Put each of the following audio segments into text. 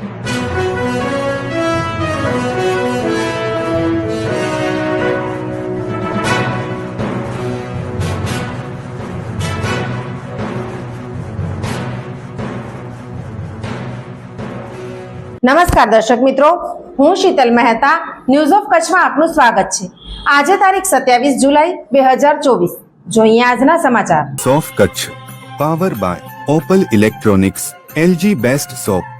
નમસ્કાર દર્શક મિત્રો, હું શીતલ મહેતા ન્યૂઝ ઓફ કચ્છમાં આપનું સ્વાગત છે. આજે તારીખ સત્યાવીસ જુલાઈ બે હજાર ચોવીસ. જોઈએ આજના સમાચાર. સોફ Kutch power by Opal electronics LG best shop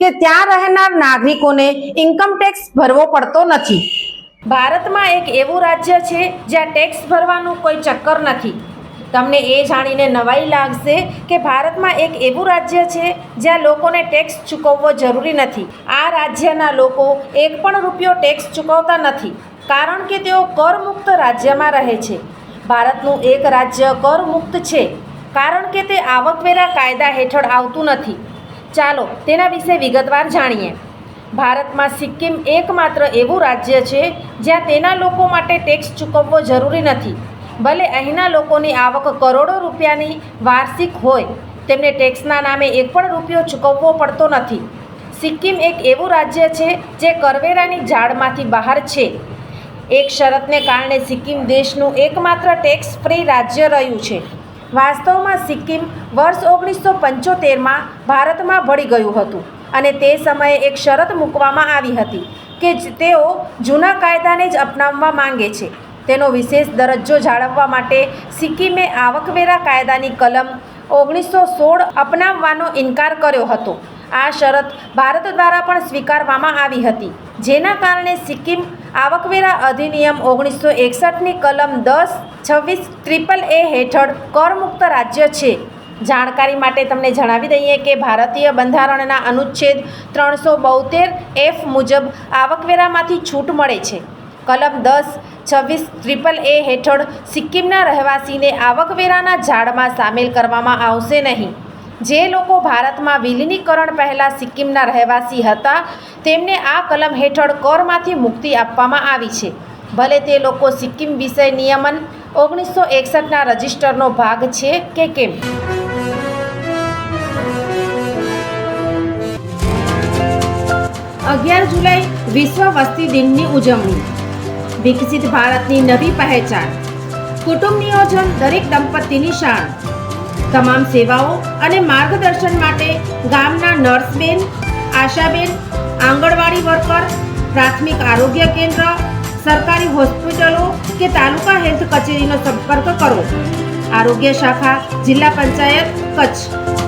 કે ત્યાં રહેનાર નાગરિકોને ઇન્કમ ટેક્સ ભરવો પડતો નથી. ભારતમાં એક એવું રાજ્ય છે જ્યાં ટેક્સ ભરવાનું કોઈ ચક્કર નથી. તમને એ જાણીને નવાઈ લાગશે કે ભારતમાં એક એવું રાજ્ય છે જ્યાં લોકોને ટેક્સ ચૂકવવો જરૂરી નથી. આ રાજ્યના લોકો એક પણ રૂપિયો ટેક્સ ચૂકવતા નથી, કારણ કે તેઓ કરમુક્ત રાજ્યમાં રહે છે. ભારતનું એક રાજ્ય કરમુક્ત છે, કારણ કે તે આવકવેરા કાયદા હેઠળ આવતું નથી. ચાલો તેના વિશે વિગતવાર જાણીએ. ભારતમાં સિક્કિમ એકમાત્ર એવું રાજ્ય છે જ્યાં તેના લોકો માટે ટેક્સ ચૂકવવો જરૂરી નથી. ભલે અહીંના લોકોની આવક કરોડો રૂપિયાની વાર્ષિક હોય, તેમને ટેક્સના નામે એક પણ રૂપિયો ચૂકવવો પડતો નથી. સિક્કિમ એક એવું રાજ્ય છે જે કરવેરાની ઝાડમાંથી બહાર છે. એક શરતને કારણે સિક્કિમ દેશનું એકમાત્ર ટેક્સ ફ્રી રાજ્ય રહ્યું છે. વાસ્તવમાં સિક્કિમ વર્ષ ઓગણીસો પંચોતેરમાં ભારતમાં ભળી ગયું હતું અને તે સમયે એક શરત મૂકવામાં આવી હતી કે તેઓ જૂના કાયદાને જ અપનાવવા માંગે છે. તેનો વિશેષ દરજ્જો જાળવવા માટે સિક્કિમે આવકવેરા કાયદાની કલમ ઓગણીસો સોળ અપનાવવાનો ઇનકાર કર્યો હતો. આ શરત ભારત દ્વારા પણ સ્વીકારવામાં આવી હતી. જેના કારણે સિક્કિમ આવકવેરા અધિનિયમ ઓગણીસો એકસઠની કલમ દસ, છવ્વીસ ટ્રિપલ એ હેઠળ કરમુક્ત રાજ્ય છે. જાણકારી માટે તમને જણાવી દઈએ કે ભારતીય બંધારણના અનુચ્છેદ ત્રણસો બોતેર એફ મુજબ આવકવેરામાંથી છૂટ મળે છે. કલમ દસ, છવ્વીસ ટ્રિપલ એ હેઠળ સિક્કિમના રહેવાસીને આવકવેરાના ઝાડમાં સામેલ કરવામાં આવશે નહીં. જે લોકો ભારતમાં વિલીનીકરણ પહેલાં સિક્કિમના રહેવાસી હતા, તેમને આ કલમ હેઠળ કરમાંથી મુક્તિ આપવામાં આવી છે. ભલે તે લોકો સિક્કિમ વિષય નિયમન ઓગણીસો એકસઠના રજિસ્ટરનો ભાગ છે કે કેમ? અગિયાર જુલાઈ વિશ્વ વસ્તી દિનની ઉજવણી. વિકસિત ભારતની નવી પહેચાન. કુટુંબ નિયોજન દરેક દંપતીની શાન. તમામ સેવાઓ અને માર્ગદર્શન માટે ગામના નર્સબેન, આશાબેન, આંગણવાડી વર્કર, પ્રાથમિક આરોગ્ય કેન્દ્ર, સરકારી હોસ્પિટલો કે તાલુકા હેલ્થ કચેરીનો સંપર્ક કરો. આરોગ્ય શાખા, જિલ્લા પંચાયત, કચ્છ.